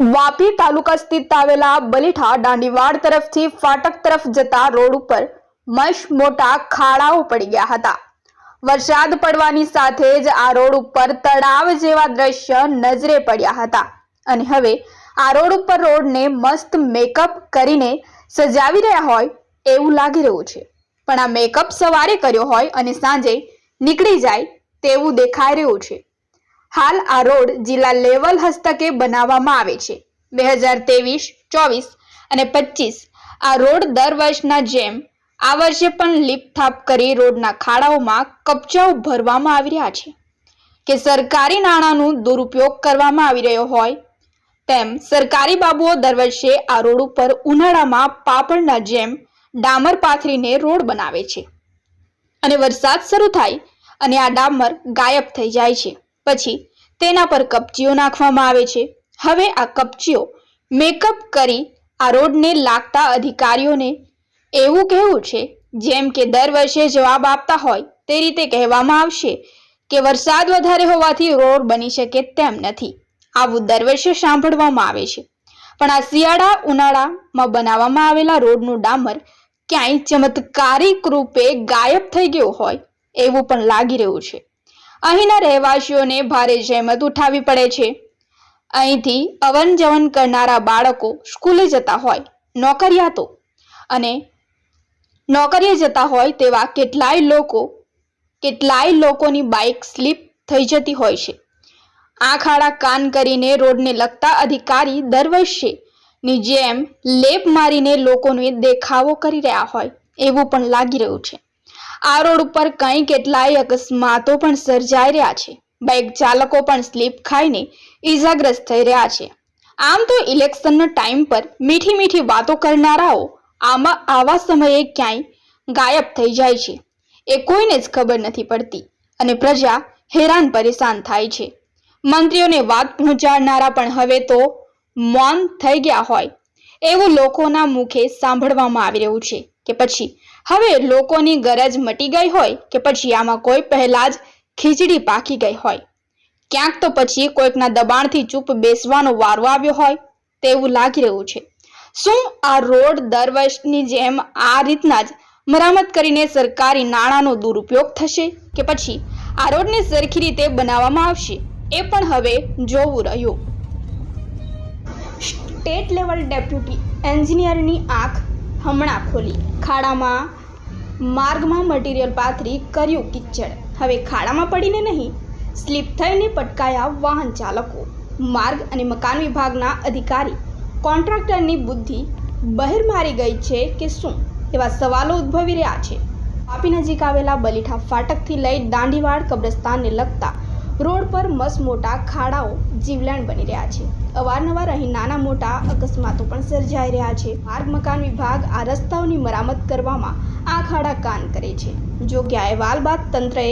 વાપી તાલુકા સ્થિત આવેલા બલીઠા દાંડીવાડ તરફથી ફાટક તરફ જતા રોડ ઉપર મશ મોટા ખાડાઓ પડી ગયા હતા. વરસાદ પડવાની સાથે જ આ રોડ ઉપર તળાવ જેવા દ્રશ્ય નજરે પડ્યા હતા. અને હવે આ રોડ ઉપર રોડને મસ્ત મેકઅપ કરીને સજાવી રહ્યા હોય એવું લાગી રહ્યું છે. પણ આ મેકઅપ સવારે કર્યો હોય અને સાંજે નીકળી જાય તેવું દેખાઈ રહ્યું છે. હાલ આ રોડ જિલ્લા લેવલ હસ્તકે બનાવવામાં આવે છે. બે હજાર ત્રેવીસ, ચોવીસ અને પચીસ આ રોડ દર વર્ષના જેમ આ વર્ષે પણ લીપ થાપ કરી રોડના ખાડાઓમાં કપચાઓ ભરવામાં આવી રહ્યા છે. કે સરકારી નાણાંનું દુરુપયોગ કરવામાં આવી રહ્યો હોય તેમ સરકારી બાબુઓ દર વર્ષે આ રોડ ઉપર ઉનાળામાં પાપડના જેમ ડામર પાથરીને રોડ બનાવે છે. અને વરસાદ શરૂ થાય અને આ ડામર ગાયબ થઈ જાય છે. પછી તેના પર કપચીઓ નાખવામાં આવે છે. હવે આ કપચીઓ મેકઅપ કરી આ રોડને લાગતા અધિકારીઓને એવું કહેવું છે, જેમ કે દર વર્ષે જવાબ આપતા હોય તે રીતે કહેવામાં આવશે કે વરસાદ વધારે હોવાથી રોડ બની શકે તેમ નથી. આવું દર વર્ષે સાંભળવામાં આવે છે. પણ આ શિયાળા ઉનાળામાં બનાવવામાં આવેલા રોડનું ડામર ક્યાંય ચમત્કારિક રૂપે ગાયબ થઈ ગયું હોય એવું પણ લાગી રહ્યું છે. અહીંના રહેવાસીઓને ભારે જહેમત ઉઠાવવી પડે છે. અહીંથી અવન જવન કરનારા બાળકો સ્કૂલે જતા હોય નોકરિયાતો અને નોકરીએ જતા હોય તેવા કેટલાય લોકો, કેટલાય લોકોની બાઇક સ્લીપ થઈ જતી હોય છે. આંખ આડા કાન કરીને રોડને લગતા અધિકારી દર વર્ષે ની જેમ લેપ મારીને લોકોને દેખાવો કરી રહ્યા હોય, એવું પણ લાગી રહ્યું છે. આ રોડ ઉપર કંઈ કેટલાય અકસ્માતો પણ સર્જાઈ રહ્યા છે. બાઇક ચાલકો પણ સ્લીપ ખાઈને ઈજાગ્રસ્ત થઈ રહ્યા છે. આમ તો ઇલેક્શનના ટાઈમ પર મીઠી મીઠી વાતો કરનારાઓ આમાં આવા સમયે ક્યાંય ગાયબ થઈ જાય છે. એ કોઈને જ ખબર નથી પડતી અને પ્રજા હેરાન પરેશાન થાય છે. મંત્રીઓને વાત પહોંચાડનારા પણ હવે તો મૌન થઈ ગયા હોય. એવું લોકોના મુખે સાંભળવામાં આવી રહ્યું છે. કે પછી? હવે લોકોની ગરજ મટી ગઈ હોય કે પછી આમાં કોઈ પહેલા જ ખીચડી પાકી ગઈ હોય. ક્યાંક તો પછી કોઈકના દબાણથી ચૂપ બેસવાનો વારો આવ્યો હોય તેવું લાગી રહ્યું છે. શું આ રોડ દર વર્ષની જેમ આ રીતના જ મરામત કરીને સરકારી નાણાંનો દુરુપયોગ થશે કે પછી આ રોડને સરખી રીતે બનાવવામાં આવશે? એ પણ હવે જોવું રહ્યું. સ્ટેટ લેવલ ડેપ્યુટી એન્જિનિયરની આંખ હમણાં ખોલી. ખાડામાં માર્ગમાં મટીરિયલ પાથરી કર્યું કિચડ. હવે ખાડામાં પડીને નહીં. સ્લીપ થઈને પટકાયા વાહન ચાલકો. માર્ગ અને મકાન વિભાગના અધિકારી. કોન્ટ્રાક્ટરની બુદ્ધિ બહેર મારી ગઈ છે કે શું? એવા સવાલો ઉદ્ભવી રહ્યા છે. વાપી નજીક આવેલા બલીઠા ફાટકથી લઈ દાંડીવાડ કબ્રસ્તાનને લગતા રોડ પર મસ મોટા ખાડાઓ જીવલેણ બની રહ્યા છે. અવારનવાર અહીં નાના મોટા અકસ્માતો પણ સર્જાઈ રહ્યા છે. માર્ગ મકાન વિભાગ આ રસ્તાઓની મરામત કરવામાં આ ખાડા કાન કરે છે. જો કે અહેવાલ બાદ તંત્રએ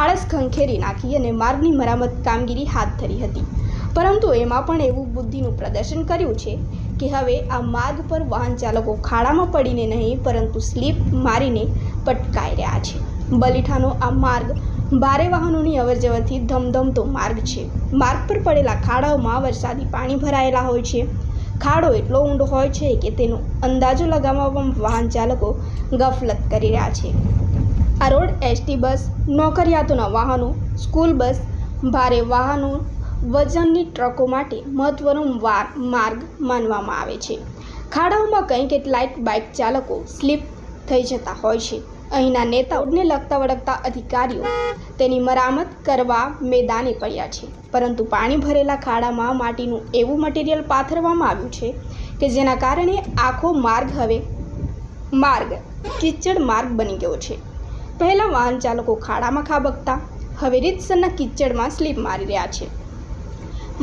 આળસ ખંખેરી નાખી અને માર્ગની મરામત કામગીરી હાથ ધરી હતી. પરંતુ એમાં પણ એવું બુદ્ધિનું પ્રદર્શન કર્યું છે કે હવે આ માર્ગ પર વાહન ચાલકો ખાડામાં પડીને નહીં, પરંતુ સ્લીપ મારીને પટકાઈ રહ્યા છે. બલીઠાનો આ માર્ગ ભારે વાહનોની અવરજવરથી ધમધમતો માર્ગ છે. માર્ગ પર પડેલા ખાડાઓમાં વરસાદી પાણી ભરાયેલા હોય છે. ખાડો એટલો ઊંડો હોય છે કે તેનો અંદાજો લગાવવામાં વાહન ચાલકો ગફલત કરી રહ્યા છે. આ રોડ એસટી બસ, નોકરિયાતોના વાહનો, સ્કૂલ બસ, ભારે વાહનો, વજનની ટ્રકો માટે મહત્વનો માર્ગ માનવામાં આવે છે. ખાડાઓમાં કંઈ કેટલાય બાઇક ચાલકો સ્લીપ થઈ જતા હોય છે. અહીંના નેતાઓને લગતા વળગતા અધિકારીઓ તેની મરામત કરવા મેદાને પડ્યા છે. પરંતુ પાણી ભરેલા ખાડામાં માટીનું એવું મટીરિયલ પાથરવામાં આવ્યું છે કે જેના કારણે આખો માર્ગ હવે માર્ગ, કિચડ માર્ગ બની ગયો છે. પહેલાં વાહન ચાલકો ખાડામાં ખાબકતા, હવે રીતસરના કિચડમાં સ્લીપ મારી રહ્યા છે.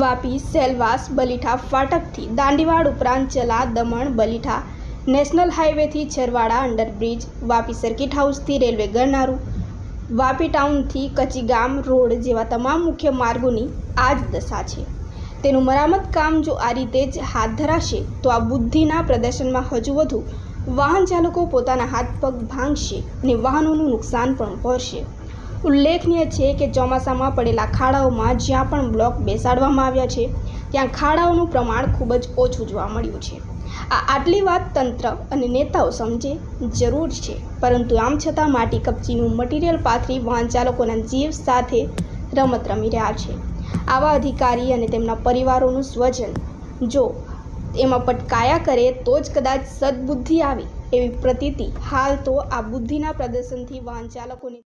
વાપી, સેલવાસ, બલીઠા, ફાટકથી દાંડીવાડ ઉપરાંત Chala, Daman, Balitha national હાઈવેથી Charwada under bridge, Vapi circuit હાઉસથી railway ગરનારું વાપી ટાઉનથી કચીગામ રોડ જેવા તમામ મુખ્ય માર્ગોની આ જ દશા છે. તેનું મરામત કામ જો આ રીતે જ હાથ ધરાશે, તો આ બુદ્ધિના પ્રદર્શનમાં હજુ વધુ વાહન ચાલકો પોતાના હાથ પગ ભાંગશે અને વાહનોનું નુકસાન પણ પહોંચશે ઉલ્લેખનીય છે કે ચોમાસામાં પડેલા ખાડાઓમાં જ્યાં પણ બ્લોક બેસાડવામાં આવ્યા છે, ત્યાં ખાડાઓનું પ્રમાણ ખૂબ જ ઓછું જોવા મળ્યું છે. આ આટલી વાત તંત્ર અને નેતાઓ સમજે જરૂર છે. પરંતુ આમ છતાં માટી કપચીનું મટીરિયલ પાથરી વાહન ચાલકોના જીવ સાથે રમત રમી રહ્યા છે. આવા અધિકારી અને તેમના પરિવારોનું સ્વજન જો એમાં પટકાયા કરે તો જ કદાચ સદબુદ્ધિ આવે એવી પ્રતીતિ હાલ તો આ બુદ્ધિના પ્રદર્શનથી વાહન ચાલકોને